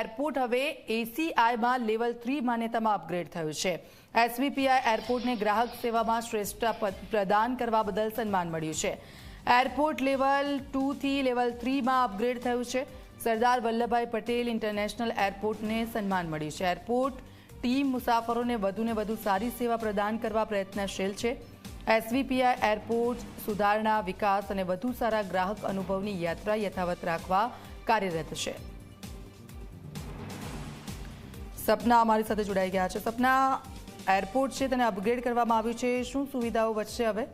Airport હવે એસીઆઈમાં level three માન્યતામાં અપગ્રેડ થયું છે. એસવીપીઆઈ એરપોર્ટને ગ્રાહક સેવામાં શ્રેષ્ઠતા પ- પ્રદાન કરવા બદલ સન્માન મળ્યું છે. એરપોર્ટ લેવલ ટુથી લેવલ થ્રીમાં અપગ્રેડ થયું છે. સરદાર વલ્લભભાઈ પટેલ ઇન્ટરનેશનલ એરપોર્ટને સન્માન મળ્યું છે. એરપોર્ટ ટીમ મુસાફરોને વધુને વધુ સારી સેવા પ્રદાન કરવા પ્રયત્નશીલ છે. એસવીપીઆઈ એરપોર્ટ સુધારણા, વિકાસ અને વધુ સારા ગ્રાહક અનુભવની યાત્રા યથાવત રાખવા કાર્યરત છે. સપના અમારી સાથે જોડાઈ ગયા છે. સપના એરપોર્ટ છે, તેને અપગ્રેડ કરવામાં આવ્યું છે. શું સુવિધાઓ વધશે હવે?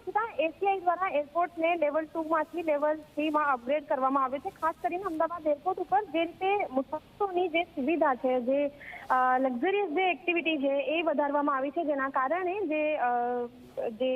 દીક્ષિતા એસીઆઈ દ્વારા એરપોર્ટને લેવલ ટુ માંથી લેવલ થ્રી માં અપગ્રેડ કરવામાં આવ્યું છે. ખાસ કરીને અમદાવાદ એરપોર્ટ ઉપર જે રીતે મુસાફરોની જે સુવિધા છે, જે લક્ઝરિયસ જે એક્ટિવિટી છે એ વધારવામાં આવી છે. જેના કારણે જે જે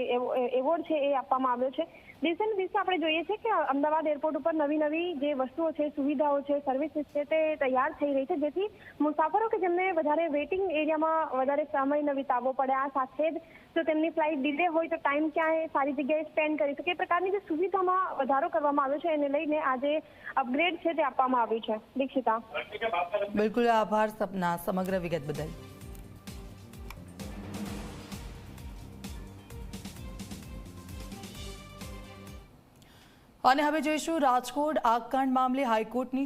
એવોર્ડ છે એ આપવામાં આવ્યો છે. દિવસે દિવસે આપણે જોઈએ છે કે અમદાવાદ એરપોર્ટ ઉપર નવી નવી જે વસ્તુઓ છે, સુવિધાઓ છે સર્વિસીસ છે તે તૈયાર થઈ રહી છે. જેથી મુસાફરો કે જેમને વધારે વેઇટિંગ એરિયામાં વધારે સમય ન વિતાવવો પડે, આ સાથે જ જો તેમની ફ્લાઇટ ડિલે હોય તો ટાઈમ ક્યાંય સારી જગ્યાએ સ્પેન્ડ કરી શકે. એ પ્રકારની જે સુવિધામાં વધારો કરવામાં આવ્યો છે, એને લઈને આજે અપગ્રેડ છે તે આપવામાં આવ્યું છે. દીક્ષિતા. બિલકુલ, આભાર સપના સમગ્ર વિગત બદલ. અને હવે જોઈશું રાજકોટ આગકાંડ મામલે હાઈકોર્ટની